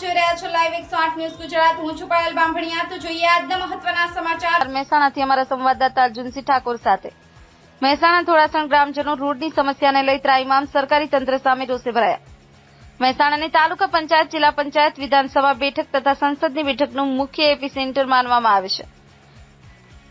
જોઈ રહ્યા છો લાઈવ એકસો આઠ ન્યૂઝ ગુજરાત. હું છું પાયલ બાંભણિયા. તો જોઈએ આજના મહત્વના સમાચાર. મહેસાણાથી અમારા સંવાદદાતા અર્જુનસિંહ ઠાકોર સાથે. મહેસાણા થોડાસણ ગ્રામજનો રોડની સમસ્યાને લઈ ત્રાઇમામ સરકારી તંત્ર સામે રોષે ભરાયા. મહેસાણાની તાલુકા પંચાયત, જિલ્લા પંચાયત, વિધાનસભા બેઠક તથા સંસદની બેઠકનું મુખ્ય એપી સેન્ટર માનવામાં આવે છે.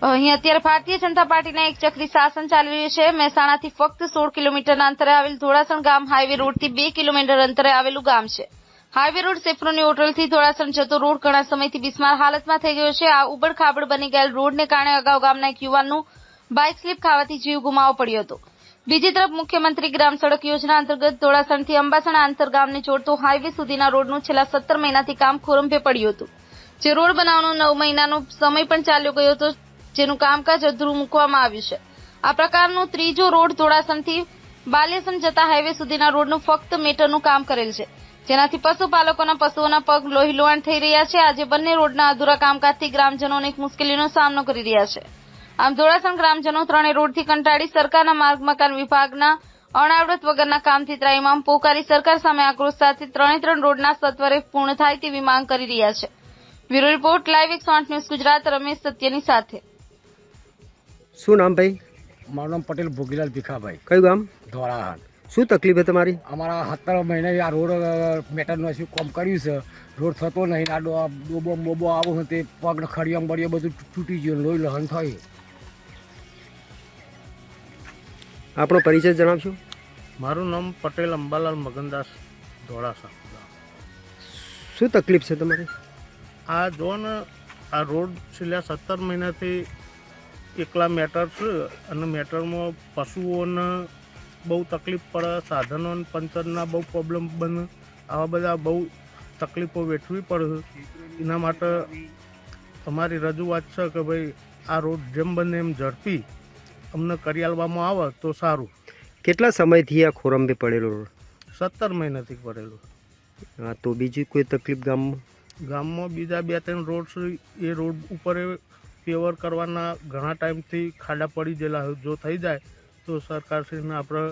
અહીં અત્યારે ભારતીય જનતા પાર્ટીના એક ચક્રી શાસન ચાલી રહ્યું છે. મહેસાણાથી ફક્ત સોળ કિલોમીટરના અંતરે આવેલ ધોળાસણ ગામ, હાઈવે રોડથી બે કિલોમીટર અંતરે આવેલું ગામ છે. હાઈવે રોડ સેફ્રોની હોટલથી ધોળાસણ જતો રોડ ઘણા સમયથી બિસ્માર હાલતમાં થઈ ગયો છે. આ ઉબડ ખાબડ બની ગયેલ રોડને કારણે અગાઉ ગામના એક યુવાનનું બાઇક સ્લીપ ખાવાથી જીવ ગુમાવવો પડ્યો હતો. બીજી તરફ મુખ્યમંત્રી ગ્રામ સડક યોજના અંતર્ગત ધોળાસણથી અંબાસણા આંતરગામને જોડતો હાઈવે સુધીના રોડનું છેલ્લા સત્તર મહિનાથી કામ ખોરંભે પડ્યું હતું. જે રોડ બનાવવાનો નવ મહિનાનો સમય પણ ચાલ્યો ગયો હતો. જેનું કામકાજ અધૂરું મૂકવામાં આવ્યું છે. આ પ્રકારનો ત્રીજો રોડ ધોળાસણથી બાલ્યસન જતા હાઈવે સુધીના રોડનું ફક્ત મીટરનું કામ કરેલ છે. જેનાથી પશુપાલકોના પશુઓના પગ લોહીલોહાણ થઈ રહ્યા છે. આજે બંને રોડના અધૂરા કામકાજથી ગ્રામજનો અનેક મુશ્કેલીનો સામનો કરી રહ્યા છે. આમ ધોળાસણ ગ્રામજનો ત્રણેય રોડથી કંટાળી સરકારના માર્ગ મકાન વિભાગના અણાવડત વગરના કામથી ત્રાઇમામ પોકારી સરકાર સામે આક્રોશ સાથે ત્રણે ત્રણ રોડના સત્વરે પૂર્ણ થાય તેવી માંગ કરી રહ્યા છે. બ્યુરો રિપોર્ટ, લાઈવ એકસો ન્યૂઝ ગુજરાત, રમેશ સત્યની સાથે. શું નામ ભાઈ? મારું નામ પટેલ ભોગીલાલ ભીખાભાઈ. કયું ગામ? ધોળાહાટ. શું તકલીફ છે તમારી? અમારા સત્તર મહિને આ રોડ મેટરનું શું કામ કર્યું છે? રોડ થતો નહીં આ ડોબો બોબો આવો ને તે પગ ખડિયા બળિયા બધું તૂટી ગયું લોહી લહન થયું. આપણો પરિચય જણાવશો? મારું નામ પટેલ અંબાલાલ મગનદાસ ધોળાસા. શું તકલીફ છે તમારી? આ જો ને આ રોડ છેલ્લા સત્તર મહિનાથી એકલા મેટર છે અને મેટરમાં પશુઓને બહુ તકલીફ પડે સાધનો પંચરના બહુ પ્રોબ્લેમ બને. આવા બધા બહુ તકલીફો વેઠવી પડે. એના માટે અમારી રજૂઆત છે કે ભાઈ આ રોડ જેમ બને એમ ઝડપી અમને કરી આલવામાં આવે તો સારું. કેટલા સમયથી આ ખોરંબે પડેલો રોડ સત્તર મહિનાથી પડેલું. હા તો બીજી કોઈ તકલીફ ગામમાં? ગામમાં બીજા બે ત્રણ રોડ છે. એ રોડ ઉપર પેવર કરવાના ઘણા ટાઈમથી ખાડા પડી ગયેલા જો થઈ જાય તો સરકારશ્રીને આપણે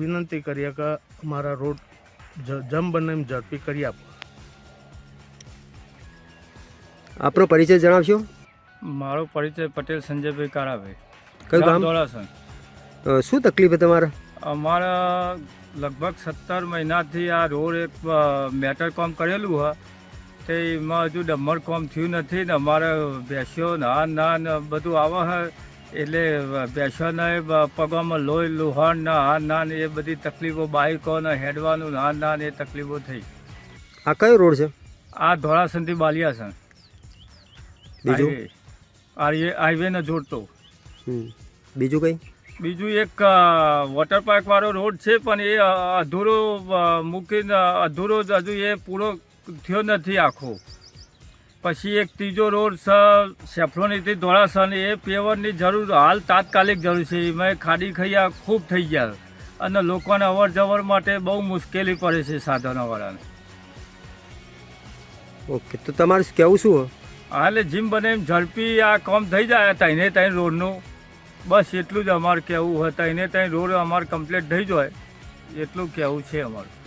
વિનંતી કરીએ કે અમારા રોડ જમ બને એમ ઝડપી કરી આપો. આપણો પરિચય જણાવશો? મારો પરિચય પટેલ સંજયભાઈ કારાભાઈ. કયું ગામ શું તકલીફ છે તમારે? અમારા લગભગ સત્તર મહિનાથી આ રોડ એક મેટર કામ કરેલું હ તે એમાં હજુ ડમર કોમ થયું નથી ને અમારે ભેંસો ના ના ને બધું આવે છે એટલે ભેંસોને પગમાં લોહી લુહાણ ના હા ના ને એ બધી તકલીફો બાઈકો ને હેડવાનું ના ના ને એ તકલીફો થઈ. આ કયો રોડ છે? આ ધોળાસનથી બાલિયાસણ. બીજું? હાઈવે. હાઈવે ને જોડતો. બીજું કઈ? બીજું એક વોટર પાર્ક વાળો રોડ છે પણ એ અધૂરો મૂકીને અધૂરો જ હજુ એ પૂરો થયો નથી આખો. પછી એક ત્રીજો રોડ છે સેફ્રોનીથી ધોળાસન એ પેવરની જરૂર હાલ તાત્કાલિક જરૂર છે. એમાં ખાડી ખૈયા ખૂબ થઈ ગયા અને લોકોને અવર જવર માટે બહુ મુશ્કેલી પડે છે સાધનોવાળાને. ઓકે તો તમારે કેવું શું? હાલે જીમ બને એમ ઝડપી આ કામ થઈ જાય તઈને ત્યાં રોડનું. બસ એટલું જ અમારે કહેવું હોય તઈને ત્યાં રોડ અમારે કમ્પ્લીટ થઈ જાય એટલું કહેવું છે અમારું.